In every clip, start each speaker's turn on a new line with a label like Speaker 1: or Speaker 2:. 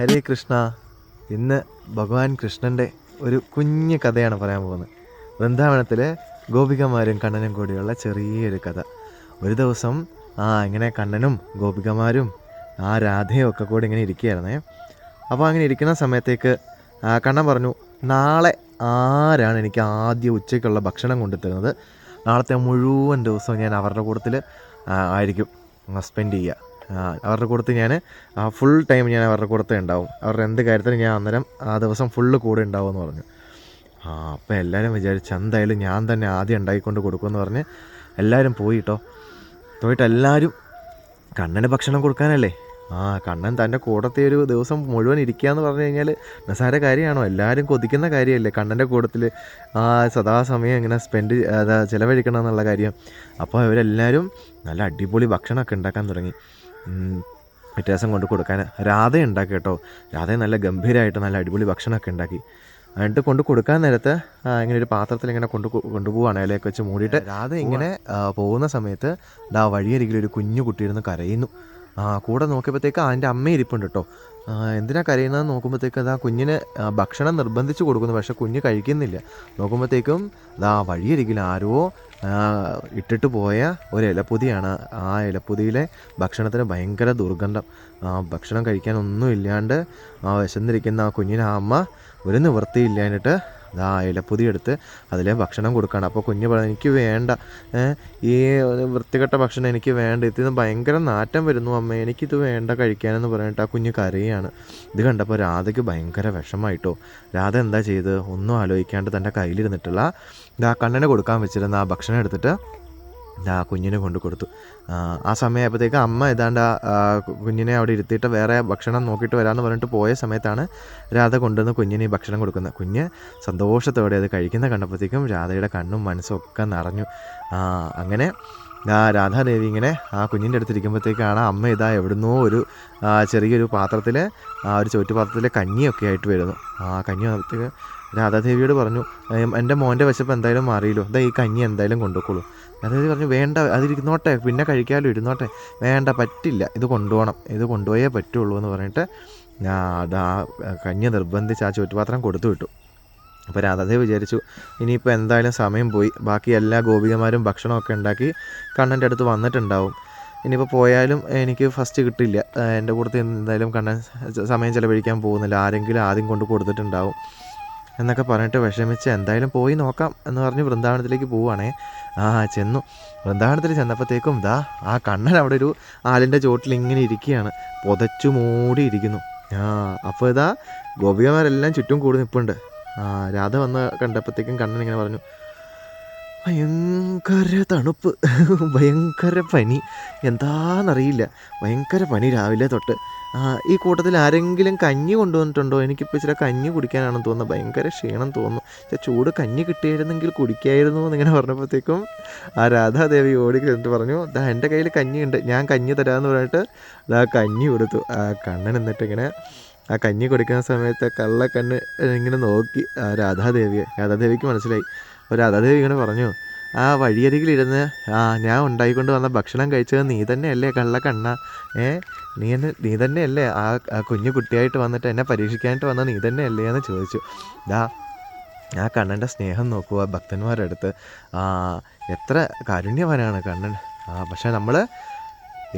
Speaker 1: ഹരേ കൃഷ്ണ. ഇന്ന് ഭഗവാൻ കൃഷ്ണന്റെ ഒരു കുഞ്ഞു കഥയാണ് പറയാൻ പോകുന്നത്. വൃന്ദാവനത്തിലെ ഗോപികമാരും കണ്ണനും കൂടിയുള്ള ചെറിയൊരു കഥ. ഒരു ദിവസം ആ ഇങ്ങനെ കണ്ണനും ഗോപികമാരും ആ രാധയും ഒക്കെ കൂടി ഇങ്ങനെ ഇരിക്കുകയായിരുന്നേ. അപ്പോൾ അങ്ങനെ ഇരിക്കുന്ന സമയത്തേക്ക് കണ്ണൻ പറഞ്ഞു നാളെ ആരാണ് എനിക്ക് ആദ്യം ഉച്ചയ്ക്കുള്ള ഭക്ഷണം കൊണ്ടുതരുന്നത്? നാളത്തെ മുഴുവൻ ദിവസവും ഞാൻ അവരുടെ കൂട്ടത്തിൽ ആയിരിക്കും സ്പെൻഡ് ചെയ്യുക. അവരുടെ കൂട്ടത്തിൽ ഞാൻ ഫുൾ ടൈം ഞാൻ അവരുടെ കൂട്ടത്തിൽ ഉണ്ടാവും. അവരുടെ എന്ത് കാര്യത്തിനും ഞാൻ അന്നേരം ആ ദിവസം ഫുള്ള് കൂടെ ഉണ്ടാവും എന്ന് പറഞ്ഞു. ആ അപ്പം എല്ലാവരും വിചാരിച്ചു എന്തായാലും ഞാൻ തന്നെ ആദ്യം ഉണ്ടാക്കിക്കൊണ്ട് കൊടുക്കുമെന്ന് പറഞ്ഞ് എല്ലാവരും പോയി കേട്ടോ പോയിട്ട് എല്ലാവരും കണ്ണന് ഭക്ഷണം കൊടുക്കാനല്ലേ? ആ കണ്ണൻ തന്റെ കൂടത്തെ ഒരു ദിവസം മുഴുവൻ ഇരിക്കുക എന്ന് പറഞ്ഞു കഴിഞ്ഞാൽ നിസ്സാര കാര്യമാണോ? എല്ലാവരും കൊതിക്കുന്ന കാര്യമല്ലേ കണ്ണന്റെ കൂടത്തിൽ ആ സദാസമയം ഇങ്ങനെ സ്പെൻഡ് ചിലവഴിക്കണം എന്നുള്ള കാര്യം. അപ്പോൾ ഇവരെല്ലാവരും നല്ല അടിപൊളി ഭക്ഷണമൊക്കെ ഉണ്ടാക്കാൻ തുടങ്ങി. ദിവസം കൊണ്ട് കൊടുക്കാൻ രാധ ഉണ്ടാക്കി കേട്ടോ. രാധ നല്ല ഗംഭീരമായിട്ട് നല്ല അടിപൊളി ഭക്ഷണമൊക്കെ ഉണ്ടാക്കി. എന്നിട്ട് കൊണ്ട് കൊടുക്കാൻ നേരത്ത് ഇങ്ങനെ ഒരു പാത്രത്തിൽ ഇങ്ങനെ കൊണ്ട് കൊണ്ടുപോവാണ്. ഇലയൊക്കെ വെച്ച് മൂടിയിട്ട് രാധ ഇങ്ങനെ പോകുന്ന സമയത്ത് ദാ വഴിയരികിൽ ഒരു കുഞ്ഞു കുട്ടിയിരുന്ന് കരയുന്നു. ആ കൂടെ നോക്കിയപ്പോഴത്തേക്ക് അതിന്റെ അമ്മ ഇരിപ്പുണ്ട് കേട്ടോ. എന്തിനാ കരയുന്നതെന്ന് നോക്കുമ്പോഴത്തേക്ക് അതാ കുഞ്ഞിന് ഭക്ഷണം നിർബന്ധിച്ച് കൊടുക്കുന്നു പക്ഷെ കുഞ്ഞ് കഴിക്കുന്നില്ല. നോക്കുമ്പോഴത്തേക്കും അതാ വഴിയരികിൽ ആരോ ഇട്ടിട്ട് പോയ ഒരു ഇലപ്പൊതിയാണ്. ആ ഇലപ്പൊതിയിലെ ഭക്ഷണത്തിന് ഭയങ്കര ദുർഗന്ധം. ആ, ഭക്ഷണം കഴിക്കാനൊന്നും ഇല്ലാണ്ട് ആ വിശന്നിരിക്കുന്ന ആ കുഞ്ഞിനെ അമ്മ ഒരു നിവൃത്തിയില്ലാഞ്ഞിട്ട് ആ ഇലപ്പൊതി എടുത്ത് അതിൽ ഭക്ഷണം കൊടുക്കുകയാണ് അപ്പോൾ കുഞ്ഞ് പറഞ്ഞു എനിക്ക് വേണ്ട. ഈ വൃത്തികെട്ട ഭക്ഷണം എനിക്ക് വേണ്ട. ഇതിൽ നിന്ന് ഭയങ്കര നാറ്റം വരുന്നു അമ്മ. എനിക്കിത് വേണ്ട കഴിക്കാനെന്ന് പറഞ്ഞിട്ട് ആ കുഞ്ഞ് കരയാണ്. ഇത് കണ്ടപ്പോൾ രാധയ്ക്ക് ഭയങ്കര വിഷമായിട്ടോ. രാധ എന്താ ചെയ്ത്? ഒന്നും ആലോചിക്കാണ്ട് തന്റെ കയ്യിലിരുന്നിട്ടുള്ള ആ കണ്ണനെ കൊടുക്കാൻ വെച്ചിരുന്ന ആ ഭക്ഷണം എടുത്തിട്ട് ആ കുഞ്ഞിനെ കൊണ്ട് കൊടുത്തു. ആ, സമയമായപ്പോഴത്തേക്ക് അമ്മ ഏതാണ്ട് ആ, കുഞ്ഞിനെ അവിടെ ഇരുത്തിയിട്ട് വേറെ ഭക്ഷണം നോക്കിയിട്ട് വരാമെന്ന് പറഞ്ഞിട്ട് പോയ സമയത്താണ് രാധ കൊണ്ടുവന്ന് കുഞ്ഞിന് ഈ ഭക്ഷണം കൊടുക്കുന്നത്. കുഞ്ഞ് സന്തോഷത്തോടെ അത് കഴിക്കുന്ന കണ്ടപ്പോഴത്തേക്കും രാധയുടെ കണ്ണും മനസ്സും ഒക്കെ നിറഞ്ഞു. അങ്ങനെ ആ രാധാദേവി ഇങ്ങനെ ആ കുഞ്ഞിന്റെ അടുത്തിരിക്കുമ്പോഴത്തേക്കാണ് അമ്മ ഇതാ എവിടുന്നോ ഒരു ചെറിയൊരു പാത്രത്തിൽ ആ ഒരു ചോറ്റുപാത്രത്തിൽ കഞ്ഞിയൊക്കെ ആയിട്ട് വരുന്നു. ആ കഞ്ഞി വന്നപ്പോഴത്തേക്ക് രാധാദേവിയോട് പറഞ്ഞു എന്റെ മോന്റെ വിശപ്പ് എന്തായാലും മാറിയല്ലോ. അതാ ഈ കഞ്ഞി എന്തായാലും കൊണ്ടുപോയിക്കോളൂ. രാധാദേവി പറഞ്ഞു വേണ്ട അതിരുന്നോട്ടെ പിന്നെ കഴിക്കാമല്ലോ ഇരുന്നോട്ടെ. വേണ്ട പറ്റില്ല ഇത് കൊണ്ടുപോകണം ഇത് കൊണ്ടുപോയേ പറ്റുള്ളൂ എന്ന് പറഞ്ഞിട്ട് അത് ആ കഞ്ഞി നിർബന്ധിച്ച് ആ ചുറ്റുപാത്രം കൊടുത്തു വിട്ടു. അപ്പോൾ രാധാദേവി വിചാരിച്ചു ഇനിയിപ്പോൾ എന്തായാലും സമയം പോയി ബാക്കി എല്ലാ ഗോപികമാരും ഭക്ഷണമൊക്കെ ഉണ്ടാക്കി കണ്ണന്റെ അടുത്ത് വന്നിട്ടുണ്ടാവും. ഇനിയിപ്പോൾ പോയാലും എനിക്ക് ഫസ്റ്റ് കിട്ടില്ല. എന്റെ കൂടത്തിൽ എന്തായാലും കണ്ണൻ സമയം ചിലവഴിക്കാൻ പോകുന്നില്ല ആരെങ്കിലും ആദ്യം കൊണ്ട് കൊടുത്തിട്ടുണ്ടാവും. എന്നൊക്കെ പറഞ്ഞിട്ട് വിഷമിച്ച് എന്തായാലും പോയി നോക്കാം എന്ന് പറഞ്ഞ് വൃന്ദാവനത്തിലേക്ക് പോവുകയാണേ. ആ ചെന്നു. വൃന്ദാവനത്തിൽ ചെന്നപ്പോഴത്തേക്കും ദാ ആ കണ്ണൻ അവിടെ ഒരു ആലിന്റെ ചോട്ടിൽ ഇങ്ങനെ ഇരിക്കുകയാണ്. പുതച്ചു മൂടി ഇരിക്കുന്നു ആ അപ്പോൾ ഇതാ ഗോപികമാരെല്ലാം ചുറ്റും കൂടി നിൽപ്പുണ്ട് ആ രാധ വന്ന് കണ്ടപ്പോഴത്തേക്കും കണ്ണൻ ഇങ്ങനെ പറഞ്ഞു ഭയങ്കര തണുപ്പ് ഭയങ്കര പനി. എന്താണെന്നറിയില്ല ഭയങ്കര പനി രാവിലെ തൊട്ട്. ഈ കൂട്ടത്തിൽ ആരെങ്കിലും കഞ്ഞി കൊണ്ടുവന്നിട്ടുണ്ടോ? എനിക്കിപ്പോൾ ഇച്ചിരി കഞ്ഞി കുടിക്കാനാണെന്ന് തോന്നുന്നത് ഭയങ്കര ക്ഷീണം തോന്നുന്നു. ചൂട് കഞ്ഞി കിട്ടിയിരുന്നെങ്കിൽ കുടിക്കായിരുന്നു എന്നിങ്ങനെ പറഞ്ഞപ്പോഴത്തേക്കും ആ രാധാദേവി ഓടി എന്നിട്ട് പറഞ്ഞു ദാ എന്റെ കയ്യിൽ കഞ്ഞിയുണ്ട്. ഞാൻ കഞ്ഞി തരാമെന്ന് പറഞ്ഞിട്ട് ദാ കഞ്ഞി കൊടുത്തു. ആ കണ്ണൻ എന്നിട്ട് ഇങ്ങനെ ആ കഞ്ഞി കൊടുക്കുന്ന സമയത്ത് കള്ളക്കണ്ണ് ഇങ്ങനെ നോക്കി ആ രാധാദേവിയെ. രാധാദേവിക്ക് മനസ്സിലായി. അപ്പോൾ രാധാദേവി ഇങ്ങനെ പറഞ്ഞു ആ വഴിയരികിലിരുന്ന് ആ ഞാൻ ഉണ്ടായിക്കൊണ്ട് വന്ന ഭക്ഷണം കഴിച്ചത് നീ തന്നെയല്ലേ കള്ളക്കണ്ണ? ഏ നീ എന്നെ നീ തന്നെയല്ലേ ആ ആ കുഞ്ഞു കുട്ടിയായിട്ട് വന്നിട്ട് എന്നെ പരീക്ഷിക്കാനായിട്ട് വന്ന നീ തന്നെയല്ലേ എന്ന് ചോദിച്ചു. ദാ ആ കണ്ണന്റെ സ്നേഹം നോക്കുക ഭക്തന്മാരുടെ അടുത്ത് എത്ര കാരുണ്യവാനാണ് കണ്ണൻ. ആ പക്ഷേ നമ്മൾ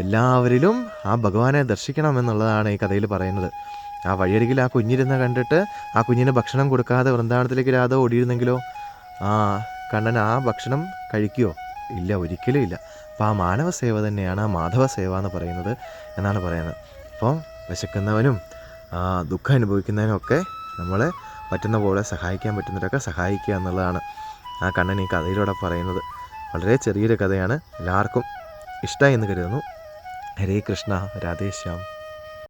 Speaker 1: എല്ലാവരിലും ആ ഭഗവാനെ ദർശിക്കണം എന്നുള്ളതാണ് ഈ കഥയിൽ പറയുന്നത്. ആ വഴിയരികിൽ ആ കുഞ്ഞിരുന്ന് കണ്ടിട്ട് ആ കുഞ്ഞിന് ഭക്ഷണം കൊടുക്കാതെ വൃന്ദാവനത്തിലേക്ക് രാധ ഓടിയിരുന്നെങ്കിലോ? ആ കണ്ണൻ ആ ഭക്ഷണം കഴിക്കുമോ ഇല്ല ഒരിക്കലും ഇല്ല. അപ്പോൾ ആ മാനവ സേവ തന്നെയാണ് മാധവ സേവ എന്ന് പറയുന്നത് എന്നാണ് പറയുന്നത്. അപ്പം വിശക്കുന്നവനും ദുഃഖം ദുഃഖം അനുഭവിക്കുന്നതിനൊക്കെ നമ്മൾ പറ്റുന്ന പോലെ സഹായിക്കാൻ പറ്റുന്നവരൊക്കെ സഹായിക്കുക എന്നുള്ളതാണ് ആ കണ്ണൻ ഈ കഥയിലൂടെ പറയുന്നത്. വളരെ ചെറിയൊരു കഥയാണ്. എല്ലാവർക്കും ഇഷ്ടമായി എന്ന് കരുതുന്നു. ഹരേ കൃഷ്ണ രാധേശ്യാം